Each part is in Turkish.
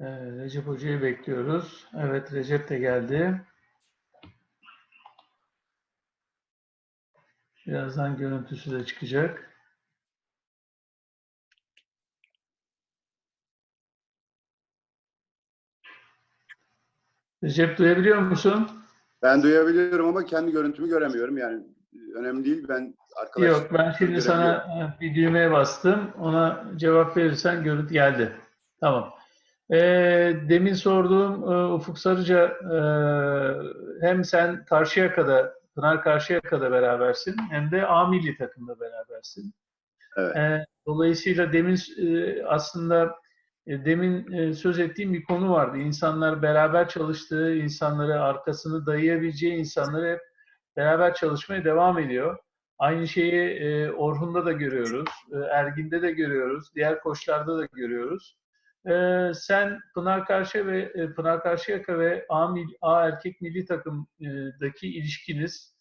Ee, Recep Hoca'yı bekliyoruz. Evet Recep de geldi. Birazdan görüntüsü de çıkacak. Recep duyabiliyor musun? Ben duyabiliyorum ama kendi görüntümü göremiyorum. Yani e, önemli değil. Ben arkadaş Yok ben şimdi sana e, bir düğmeye bastım. Ona cevap verirsen görüntü geldi. Tamam. Ee, demin sorduğum e, Ufuk Sarıca e, hem sen Karşıyaka'da, Pınar Karşıyaka'da berabersin hem de A milli takımda berabersin. Evet. Ee, dolayısıyla demin e, aslında e, demin e, söz ettiğim bir konu vardı. İnsanlar beraber çalıştığı, insanları arkasını dayayabileceği insanları hep beraber çalışmaya devam ediyor. Aynı şeyi e, Orhun'da da görüyoruz, e, Ergin'de de görüyoruz, diğer koçlarda da görüyoruz. E, sen Pınar Karşı ve e, Pınar Karşıyaka ve A, mil, A erkek milli takımdaki ilişkiniz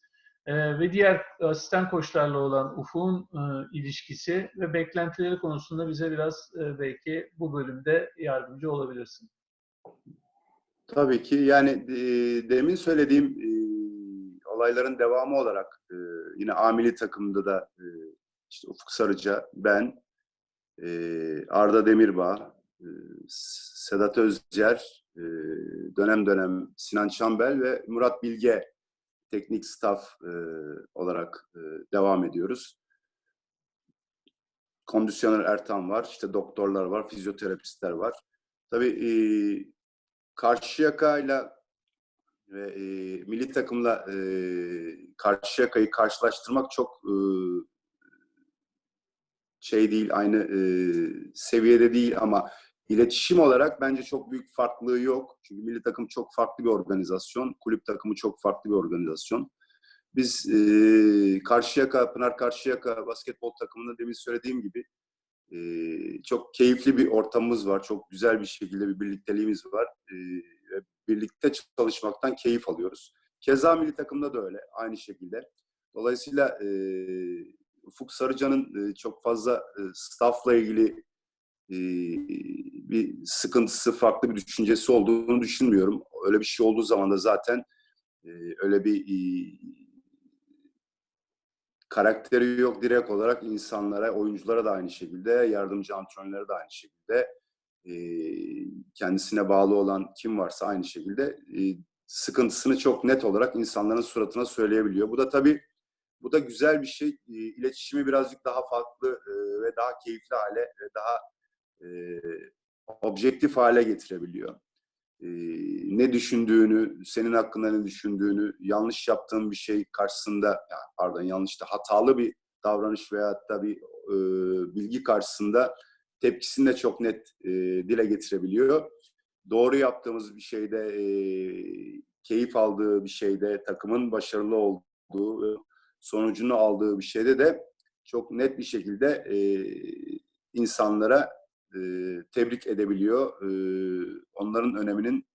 e, ve diğer asistan koçlarla olan Ufuk'un e, ilişkisi ve beklentileri konusunda bize biraz e, belki bu bölümde yardımcı olabilirsin. Tabii ki. Yani e, demin söylediğim e, olayların devamı olarak e, yine amili takımda da e, işte Ufuk Sarıca, ben, e, Arda Demirbağ, Sedat Özcer, e, dönem dönem Sinan Çambel ve Murat Bilge teknik staff olarak devam ediyoruz. Kondisyoner Ertan var, işte doktorlar var, fizyoterapistler var. Tabii e, Karşıyaka'yla ve milli takımla Karşıyaka'yı karşılaştırmak çok şey değil, aynı seviyede değil ama iletişim olarak bence çok büyük farklılığı yok. Çünkü milli takım çok farklı bir organizasyon, kulüp takımı çok farklı bir organizasyon. Biz e, Karşıyaka, Pınar Karşıyaka basketbol takımında demin söylediğim gibi e, çok keyifli bir ortamımız var. Çok güzel bir şekilde bir birlikteliğimiz var. E, birlikte çalışmaktan keyif alıyoruz. Keza milli takımda da öyle, aynı şekilde. Dolayısıyla e, Ufuk Sarıcan'ın e, çok fazla e, staffla ilgili bir sıkıntısı, farklı bir düşüncesi olduğunu düşünmüyorum. Öyle bir şey olduğu zaman da zaten öyle bir karakteri yok direkt olarak insanlara, oyunculara da aynı şekilde, yardımcı antrenörlere de aynı şekilde kendisine bağlı olan kim varsa aynı şekilde sıkıntısını çok net olarak insanların suratına söyleyebiliyor. Bu da tabii bu da güzel bir şey. E, iletişimi birazcık daha farklı ve daha keyifli hale daha e, objektif hale getirebiliyor. E, ne düşündüğünü, senin hakkında ne düşündüğünü, yanlış yaptığın bir şey karşısında, yani pardon yanlış da hatalı bir davranış veya da bir e, bilgi karşısında tepkisini de çok net e, dile getirebiliyor. Doğru yaptığımız bir şeyde, e, keyif aldığı bir şeyde, takımın başarılı olduğu, sonucunu aldığı bir şeyde de çok net bir şekilde e, insanlara e, tebrik edebiliyor. E, onların öneminin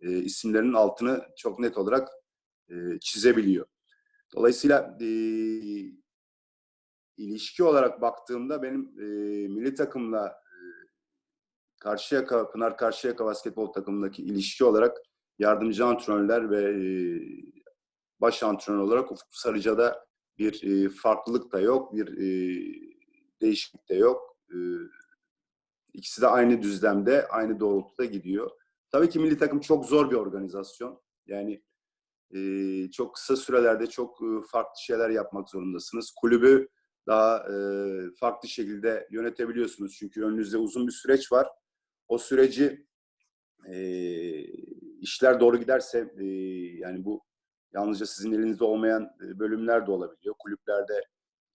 e, isimlerinin altını çok net olarak çizebiliyor. Dolayısıyla ilişki olarak baktığımda benim milli takımla e, Karşıyaka, Pınar Karşıyaka basketbol takımındaki ilişki olarak yardımcı antrenörler ve baş antrenör olarak Ufuk Sarıca'da bir farklılık da yok, bir değişiklik de yok. İkisi de aynı düzlemde, aynı doğrultuda gidiyor. Tabii ki milli takım çok zor bir organizasyon. Yani e, çok kısa sürelerde çok e, farklı şeyler yapmak zorundasınız. Kulübü daha e, farklı şekilde yönetebiliyorsunuz. Çünkü önünüzde uzun bir süreç var. O süreci e, işler doğru giderse e, yani bu yalnızca sizin elinizde olmayan bölümler de olabiliyor. Kulüplerde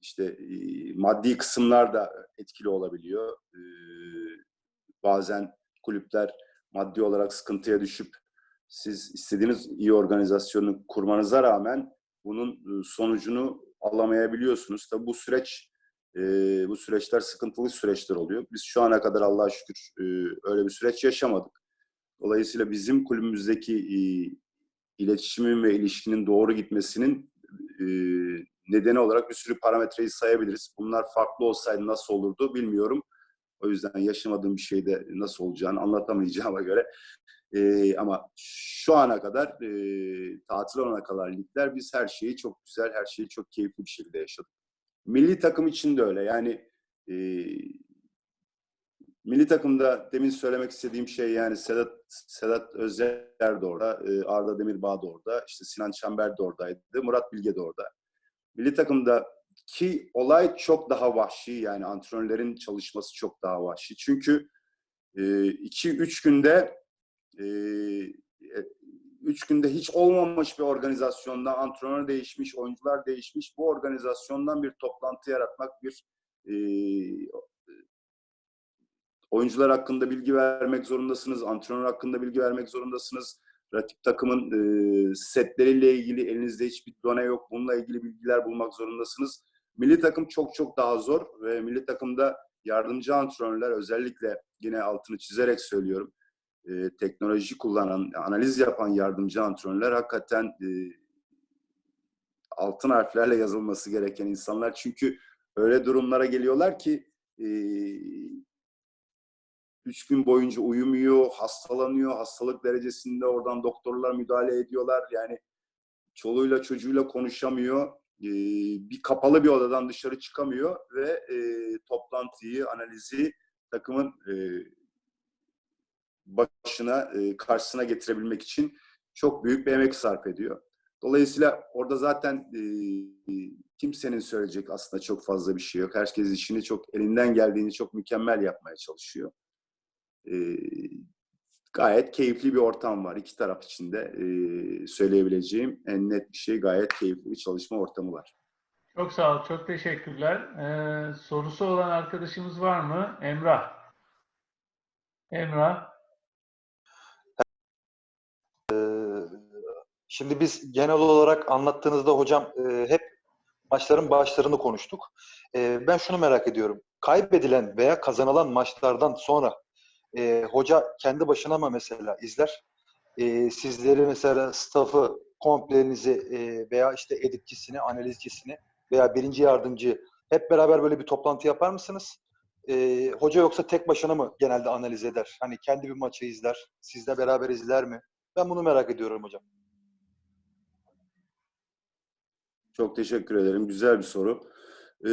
işte e, maddi kısımlar da etkili olabiliyor. E, bazen kulüpler maddi olarak sıkıntıya düşüp siz istediğiniz iyi organizasyonu kurmanıza rağmen bunun sonucunu alamayabiliyorsunuz. Tabi bu süreç bu süreçler sıkıntılı süreçler oluyor. Biz şu ana kadar Allah'a şükür öyle bir süreç yaşamadık. Dolayısıyla bizim kulübümüzdeki iletişimin ve ilişkinin doğru gitmesinin e, nedeni olarak bir sürü parametreyi sayabiliriz. Bunlar farklı olsaydı nasıl olurdu bilmiyorum. O yüzden yaşamadığım bir şeyde nasıl olacağını anlatamayacağıma göre e, ama şu ana kadar e, tatil olana kadar ligler biz her şeyi çok güzel, her şeyi çok keyifli bir şekilde yaşadık. Milli takım için de öyle. Yani e, milli takımda demin söylemek istediğim şey yani Sedat Sedat Özer de orada, e, Arda Demirbağ da orada, işte Sinan Çember de oradaydı, Murat Bilge de orada. Milli takımda ki olay çok daha vahşi yani antrenörlerin çalışması çok daha vahşi. Çünkü 2-3 günde e, üç günde hiç olmamış bir organizasyonda antrenör değişmiş, oyuncular değişmiş. Bu organizasyondan bir toplantı yaratmak, bir e, oyuncular hakkında bilgi vermek zorundasınız, antrenör hakkında bilgi vermek zorundasınız. Rakip takımın e, setleriyle ilgili elinizde hiçbir done yok. Bununla ilgili bilgiler bulmak zorundasınız. Milli takım çok çok daha zor ve milli takımda yardımcı antrenörler özellikle yine altını çizerek söylüyorum. E, teknoloji kullanan, analiz yapan yardımcı antrenörler hakikaten e, altın harflerle yazılması gereken insanlar. Çünkü öyle durumlara geliyorlar ki e, üç gün boyunca uyumuyor, hastalanıyor, hastalık derecesinde oradan doktorlar müdahale ediyorlar. Yani çoluğuyla çocuğuyla konuşamıyor. E, bir kapalı bir odadan dışarı çıkamıyor ve e, toplantıyı, analizi takımın e, başına, e, karşısına getirebilmek için çok büyük bir emek sarf ediyor. Dolayısıyla orada zaten kimsenin söyleyecek aslında çok fazla bir şey yok. Herkes işini çok elinden geldiğini çok mükemmel yapmaya çalışıyor. E, gayet keyifli bir ortam var. İki taraf için de e, söyleyebileceğim en net bir şey gayet keyifli bir çalışma ortamı var. Çok sağ ol, çok teşekkürler. Ee, sorusu olan arkadaşımız var mı? Emrah. Emrah. Şimdi biz genel olarak anlattığınızda hocam e, hep maçların başlarını konuştuk. E, ben şunu merak ediyorum. Kaybedilen veya kazanılan maçlardan sonra e, hoca kendi başına mı mesela izler? E, sizleri mesela staffı komplenizi e, veya işte editçisini, analizcisini veya birinci yardımcı hep beraber böyle bir toplantı yapar mısınız? E, hoca yoksa tek başına mı genelde analiz eder? Hani kendi bir maçı izler, sizle beraber izler mi? Ben bunu merak ediyorum hocam. Çok teşekkür ederim. Güzel bir soru. Ee,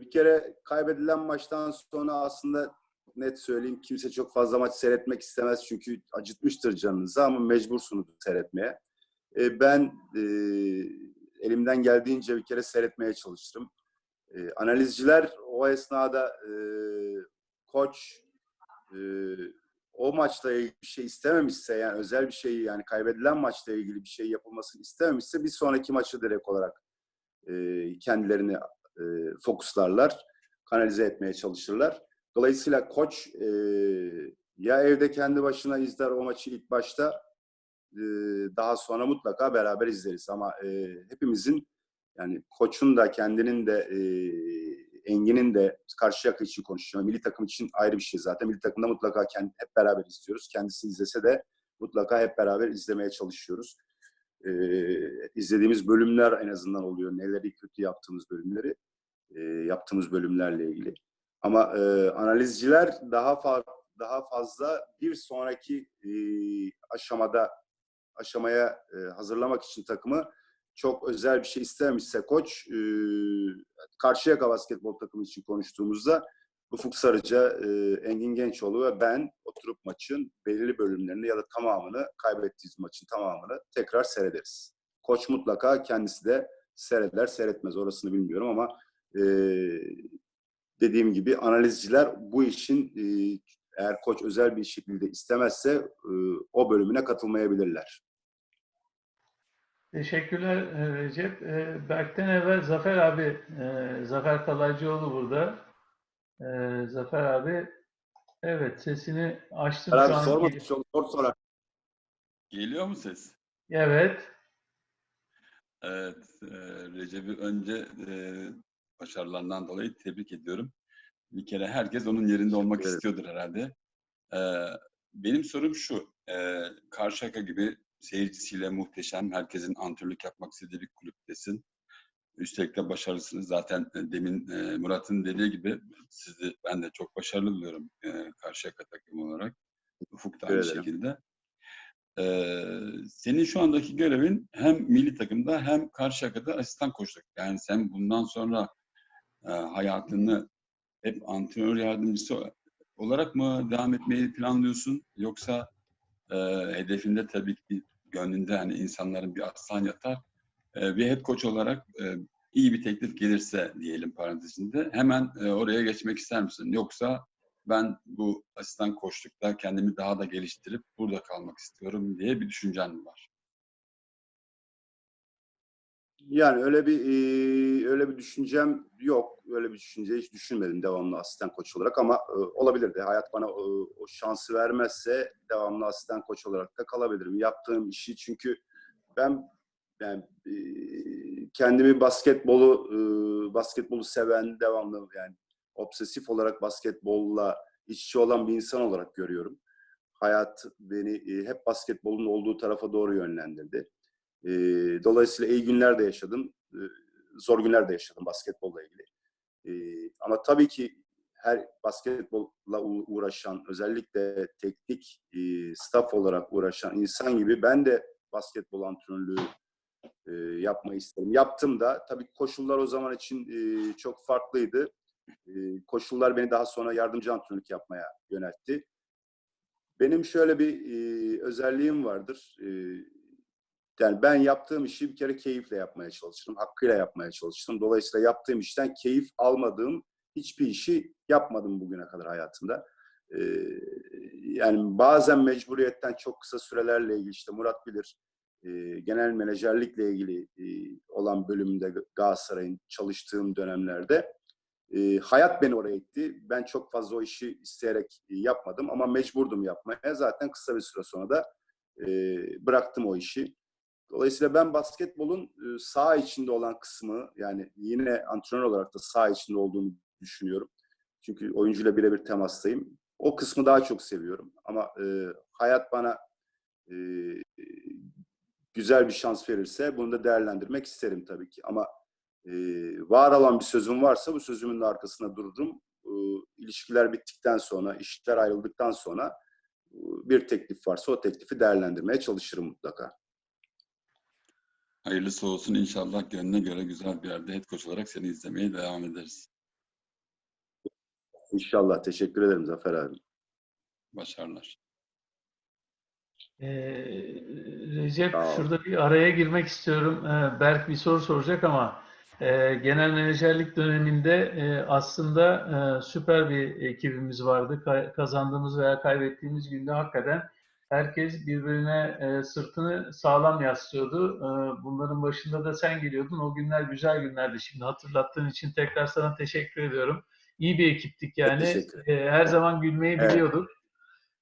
bir kere kaybedilen maçtan sonra aslında net söyleyeyim kimse çok fazla maç seyretmek istemez çünkü acıtmıştır canınızı ama mecbursunuz seyretmeye. Ee, ben e, elimden geldiğince bir kere seyretmeye çalıştım. Ee, analizciler o esnada e, koç e, o maçla ilgili bir şey istememişse yani özel bir şey yani kaybedilen maçla ilgili bir şey yapılmasını istememişse bir sonraki maçı direkt olarak e, kendilerini e, fokuslarlar, kanalize etmeye çalışırlar. Dolayısıyla koç e, ya evde kendi başına izler o maçı ilk başta e, daha sonra mutlaka beraber izleriz ama e, hepimizin yani koçun da kendinin de e, Engin'in de Karşıyaka için konuşuyor. Milli takım için ayrı bir şey zaten. Milli takımda mutlaka kendi, hep beraber izliyoruz. Kendisi izlese de mutlaka hep beraber izlemeye çalışıyoruz. Ee, izlediğimiz bölümler en azından oluyor. Neleri kötü yaptığımız bölümleri, e, yaptığımız bölümlerle ilgili. Ama e, analizciler daha fa- daha fazla bir sonraki e, aşamada aşamaya e, hazırlamak için takımı çok özel bir şey istememişse koç e, Karşıyaka basketbol takımı için konuştuğumuzda Ufuk Sarıca, e, Engin Gençoğlu ve ben oturup maçın belirli bölümlerini ya da tamamını kaybettiğimiz maçın tamamını tekrar seyrederiz. Koç mutlaka kendisi de seyreder, seyretmez orasını bilmiyorum ama e, dediğim gibi analizciler bu işin e, eğer koç özel bir şekilde istemezse e, o bölümüne katılmayabilirler. Teşekkürler e, Recep. Berk'ten evvel Zafer abi, Zafer Kalaycıoğlu burada. Zafer abi, evet sesini açtım şu Abi an. sorma, geliyor. çok zor sorar. Geliyor mu ses? Evet, Evet, Recep'i önce başarılarından dolayı tebrik ediyorum. Bir kere herkes onun yerinde olmak ederim. istiyordur herhalde. E, benim sorum şu, e, Karşıyaka gibi seyircisiyle muhteşem, herkesin antrenörlük yapmak istediği bir kulüptesin. Üstelik de başarısınız. Zaten e, demin e, Murat'ın dediği gibi sizi ben de çok başarılı buluyorum e, Karşıyaka takımı olarak. Ufuk da aynı ederim. şekilde. Ee, senin şu andaki görevin hem milli takımda hem Karşıyaka'da asistan koçluk. Yani sen bundan sonra e, hayatını hep antrenör yardımcısı olarak mı devam etmeyi planlıyorsun? Yoksa e, hedefinde tabii ki gönlünde hani insanların bir aslan yatar e, bir head coach olarak e, iyi bir teklif gelirse diyelim parantezinde hemen e, oraya geçmek ister misin? Yoksa ben bu asistan koçlukta kendimi daha da geliştirip burada kalmak istiyorum diye bir düşüncen var? Yani öyle bir e, öyle bir düşüncem yok. Öyle bir düşünce hiç düşünmedim devamlı asistan koç olarak ama e, olabilirdi. Hayat bana e, o şansı vermezse devamlı asistan koç olarak da kalabilirim. Yaptığım işi çünkü ben yani e, kendimi basketbolu e, basketbolu seven devamlı yani obsesif olarak basketbolla iç içe olan bir insan olarak görüyorum. Hayat beni e, hep basketbolun olduğu tarafa doğru yönlendirdi. E, dolayısıyla iyi günler de yaşadım, e, zor günler de yaşadım basketbolla ilgili. E, ama tabii ki her basketbolla uğraşan, özellikle teknik e, staff olarak uğraşan insan gibi ben de basketbol antrenörlüğü e, yapmayı isterim. Yaptım da. Tabii koşullar o zaman için e, çok farklıydı. E, koşullar beni daha sonra yardımcı antrenörlük yapmaya yöneltti. Benim şöyle bir e, özelliğim vardır. E, yani ben yaptığım işi bir kere keyifle yapmaya çalışırım. Hakkıyla yapmaya çalıştım. Dolayısıyla yaptığım işten keyif almadığım hiçbir işi yapmadım bugüne kadar hayatımda. E, yani bazen mecburiyetten çok kısa sürelerle ilgili işte Murat bilir e, genel menajerlikle ilgili e, olan bölümünde Galatasaray'ın çalıştığım dönemlerde e, hayat beni oraya itti. Ben çok fazla o işi isteyerek e, yapmadım ama mecburdum yapmaya. Zaten kısa bir süre sonra da e, bıraktım o işi. Dolayısıyla ben basketbolun e, saha içinde olan kısmı yani yine antrenör olarak da saha içinde olduğunu düşünüyorum. Çünkü oyuncuyla birebir temastayım. O kısmı daha çok seviyorum. Ama e, hayat bana e, güzel bir şans verirse bunu da değerlendirmek isterim tabii ki. Ama e, var olan bir sözüm varsa bu sözümün arkasında dururum. E, ilişkiler bittikten sonra, işler ayrıldıktan sonra e, bir teklif varsa o teklifi değerlendirmeye çalışırım mutlaka. Hayırlısı olsun inşallah gönlüne göre güzel bir yerde head coach olarak seni izlemeye devam ederiz. İnşallah. Teşekkür ederim Zafer abi. Başarılar. Ee, Recep Sağ ol. şurada bir araya girmek istiyorum. Ee, Berk bir soru soracak ama e, genel menajerlik döneminde e, aslında e, süper bir ekibimiz vardı. Ka- kazandığımız veya kaybettiğimiz günde hakikaten herkes birbirine e, sırtını sağlam yaslıyordu. E, bunların başında da sen geliyordun. O günler güzel günlerdi. Şimdi hatırlattığın için tekrar sana teşekkür ediyorum. İyi bir ekiptik yani. E, her zaman gülmeyi Evet. biliyorduk.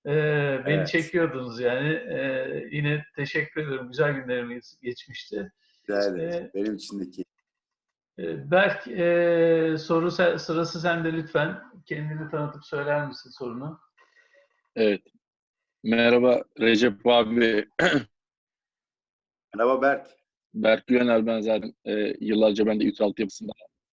Beni Evet. çekiyordunuz yani. Yine teşekkür ediyorum. Güzel günlerimiz geçmişti. Ederim. Ee, Benim için de Berk, soru sırası sende lütfen. Kendini tanıtıp söyler misin sorunu? Evet. Merhaba Recep abi. Merhaba Berk. Berk Güvenel ben zaten e, yıllarca ben de Ütü altyapısında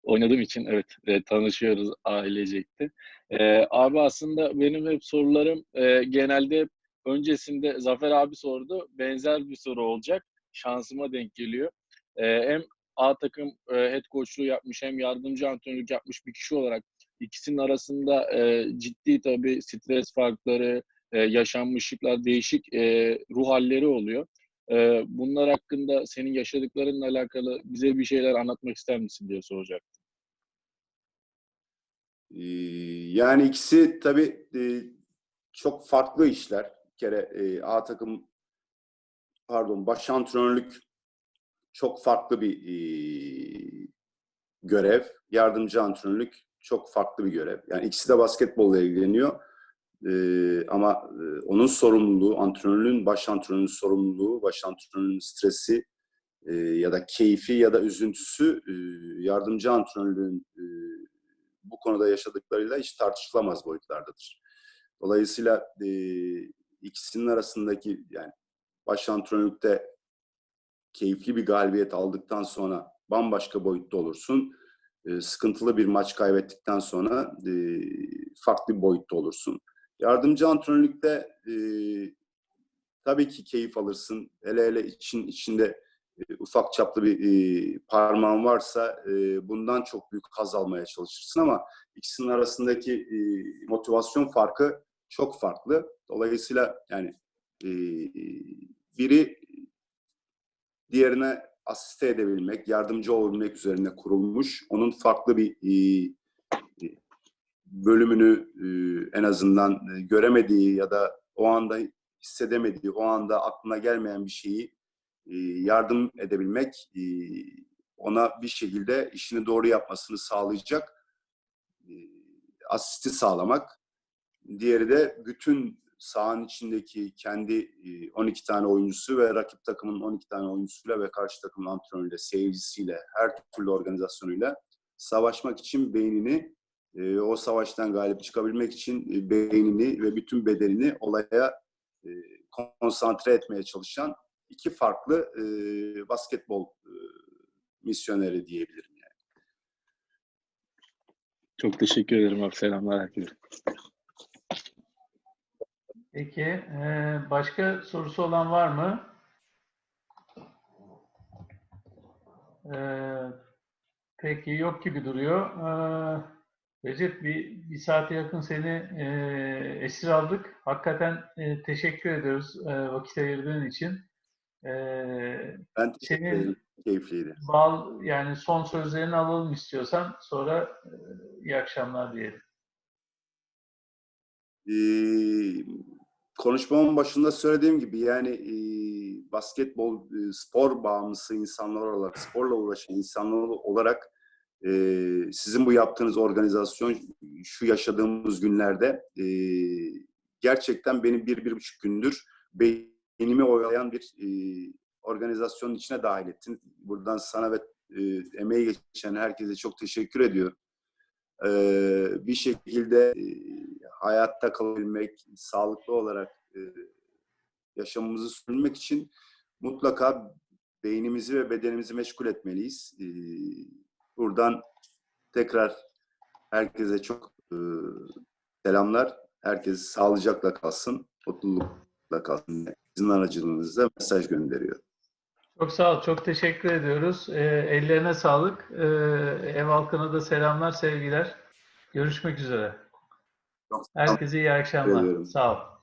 oynadığım için evet e, tanışıyoruz ailecekti. E, abi aslında benim hep sorularım e, genelde öncesinde Zafer abi sordu. Benzer bir soru olacak. Şansıma denk geliyor. E, hem A takım e, head coachluğu yapmış hem yardımcı antrenörlük yapmış bir kişi olarak ikisinin arasında e, ciddi tabii stres farkları, e, yaşanmışlıklar, değişik e, ruh halleri oluyor. Ee, bunlar hakkında senin yaşadıklarınla alakalı bize bir şeyler anlatmak ister misin diye soracak. Ee, Yani ikisi tabii e, çok farklı işler. Bir kere e, A takım pardon baş antrenörlük çok farklı bir e, görev. Yardımcı antrenörlük çok farklı bir görev. Yani ikisi de basketbolla ilgileniyor. Ee, ama e, onun sorumluluğu, antrenörün, baş antrenörün sorumluluğu, baş antrenörün stresi e, ya da keyfi ya da üzüntüsü e, yardımcı antrenörlüğün e, bu konuda yaşadıklarıyla hiç tartışılamaz boyutlardadır. Dolayısıyla e, ikisinin arasındaki yani baş antrenörlükte keyifli bir galibiyet aldıktan sonra bambaşka boyutta olursun. E, sıkıntılı bir maç kaybettikten sonra e, farklı bir boyutta olursun. Yardımcı antrenörlükte e, tabii ki keyif alırsın. Hele hele için içinde e, ufak çaplı bir e, parmağın varsa e, bundan çok büyük haz almaya çalışırsın ama ikisinin arasındaki e, motivasyon farkı çok farklı. Dolayısıyla yani e, biri diğerine asiste edebilmek, yardımcı olabilmek üzerine kurulmuş. Onun farklı bir e, bölümünü e, en azından e, göremediği ya da o anda hissedemediği, o anda aklına gelmeyen bir şeyi e, yardım edebilmek, ona bir şekilde işini doğru yapmasını sağlayacak asisti sağlamak. Diğeri de bütün sahanın içindeki kendi e, 12 tane oyuncusu ve rakip takımın 12 tane oyuncusuyla ve karşı takımın antrenörüyle, seyircisiyle, her türlü organizasyonuyla savaşmak için beynini, e, o savaştan galip çıkabilmek için e, beynini ve bütün bedenini olaya e, konsantre etmeye çalışan iki farklı e, basketbol e, misyoneri diyebilirim yani. Çok teşekkür ederim abi. Selamlar herkese. Peki, e, başka sorusu olan var mı? E, peki, yok gibi duruyor. E, Recep, bir, bir saate yakın seni e, esir aldık. Hakikaten e, teşekkür ediyoruz e, vakit ayırdığın için. E, Ben teşekkür Senin- ederim. Keyifliydi. Bal yani son sözlerini alalım istiyorsan sonra e, iyi akşamlar diyelim. Ee, konuşmamın başında söylediğim gibi yani e, basketbol e, spor bağımlısı insanlar olarak, sporla uğraşan insanlar olarak e, sizin bu yaptığınız organizasyon şu yaşadığımız günlerde e, gerçekten beni bir, bir buçuk gündür beynimi oyalayan bir e, organizasyonun içine dahil ettin. Buradan sana ve e, emeği geçen herkese çok teşekkür ediyorum. Ee, bir şekilde e, hayatta kalabilmek, sağlıklı olarak e, yaşamımızı sürdürmek için mutlaka beynimizi ve bedenimizi meşgul etmeliyiz. Ee, buradan tekrar herkese çok e, selamlar. Herkes sağlıcakla kalsın, mutlulukla kalsın. Sizin aracılığınızla mesaj gönderiyorum. Çok sağ ol, çok teşekkür ediyoruz. E, ellerine sağlık. E, ev halkına da selamlar, sevgiler. Görüşmek üzere. Herkese iyi akşamlar. Sağ ol.